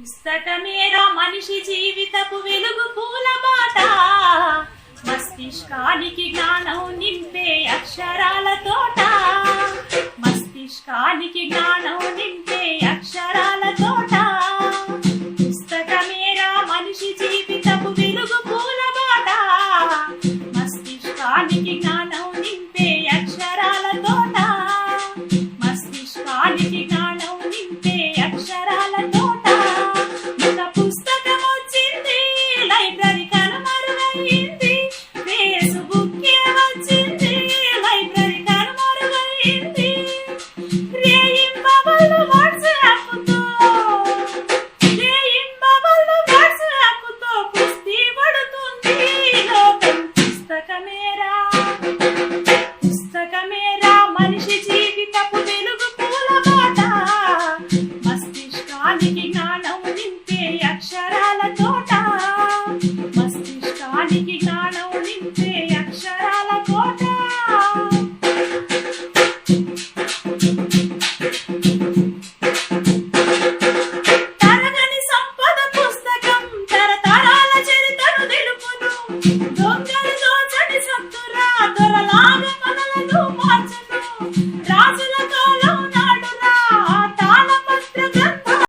పుస్తకమేరా మనిషి జీవితపు వెలుగు పూల బాట. మస్తిష్కానికి జ్ఞానం నింపే అక్షరాల తోట. మస్తిష్కానికి జ్ఞానం నింపే అక్షరాల తోట. పుస్తకమేరా మనిషి జీవితపు వెలుగు పూల బాట. మస్తిష్కానికి జ్ఞానం లైబ్రరీ కనుమరుగైంది. ఫేస్బుక్ వచ్చింది. లైబ్రరీ కనుమరుగైంది. పుస్తకమేరా పుస్తకమేరా. మనిషి జీవితపు వెలుగు పూల బాట మస్తిష్కానికి कहाँ लेके